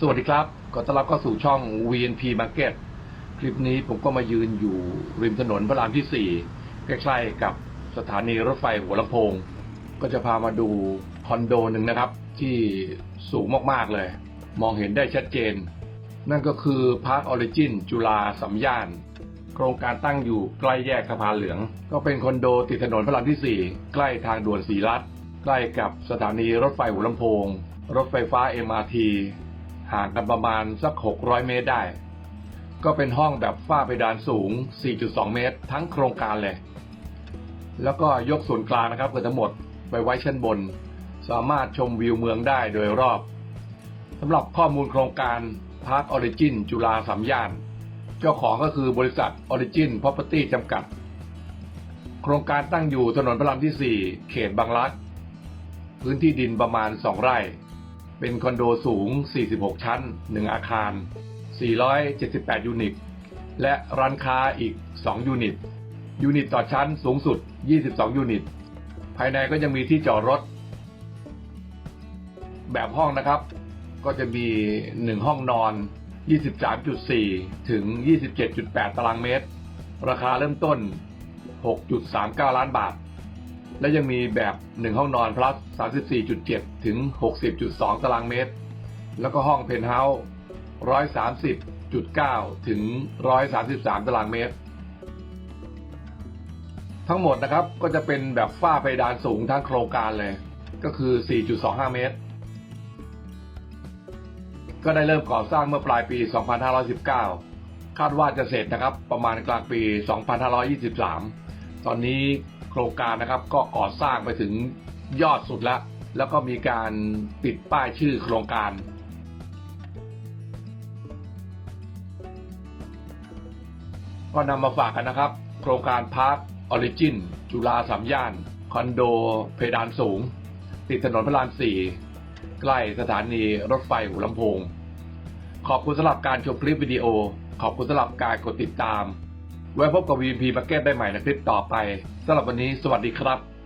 สวัสดีครับขอต้อนรับเข้าสู่ช่อง VNP Market คลิปนี้ผมก็มายืนอยู่ริมถนนพระรามที่ 4 ใกล้ๆกับสถานีรถไฟหัวลำโพง ก็จะพามาดูคอนโดหนึ่งนะครับ ที่สูงมากๆเลย มองเห็นได้ชัดเจน นั่นก็คือพาร์คออริจินจุฬาสัมย่าน โครงการตั้งอยู่ใกล้แยกสะพานเหลือง ก็เป็นคอนโดติดถนนพระรามที่ 4 ใกล้ทางด่วนสีรัฐใกล้กับสถานีรถไฟหัวลำโพง รถไฟฟ้า MRT ห่างกันประมาณสัก 600 เมตรได้ ก็เป็นห้องแบบฝ้าเพดานสูง 4.2 เมตร ทั้งโครงการเลย แล้วก็ยกส่วนกลางนะครับเกือบทั้งหมดไปไว้ชั้นบน สามารถชมวิวเมืองได้โดยรอบสำหรับข้อมูลโครงการ Park Origin จุฬาสามย่าน เจ้าของก็คือบริษัท Origin Property จำกัด โครงการตั้งอยู่ถนนพระรามที่ 4 เขตบางรัก พื้นที่ดินประมาณ 2 ไร่ เป็นคอนโดสูง 46 ชั้น 1 อาคาร 478 ยูนิต และร้านค้าอีก 2 ยูนิต ยูนิตต่อชั้นสูงสุด 22 ยูนิต ภายในก็ยังมีที่จอดรถ แบบห้องนะครับ ก็จะมี 1 ห้องนอน 23.4 ถึง 27.8 ตารางเมตร ราคาเริ่มต้น 6.39 ล้านบาท และยังมีแบบ 1 ห้องนอน plus 34.7 ถึง 60.2 ตารางเมตร แล้วก็ห้องเพนท์เฮาส์130.9 ถึง 133 ตารางเมตร ทั้งหมดนะครับก็จะเป็นแบบฝ้าเพดานสูงทั้งโครงการเลย ก็คือ 4.25 เมตร ก็ได้เริ่มก่อสร้างเมื่อปลายปี 2519 คาดว่าจะเสร็จนะครับประมาณกลางปี 2523 ตอนนี้โครงการนะครับก็ก่อสร้างไปถึงยอดสุดแล้ว แล้วก็มีการติดป้ายชื่อโครงการก็นำมาฝากกันนะครับ โครงการพาร์คออริจินจุฬาสามย่าน คอนโดเพดานสูง ติดถนนพระรามสี่ใกล้สถานีรถไฟหัวลำโพง ขอบคุณสำหรับการชมคลิปวิดีโอ ขอบคุณสำหรับการกดติดตาม ไว้พบกับ VP Market ได้ใหม่ในคลิปต่อไปสำหรับวันนี้สวัสดีครับ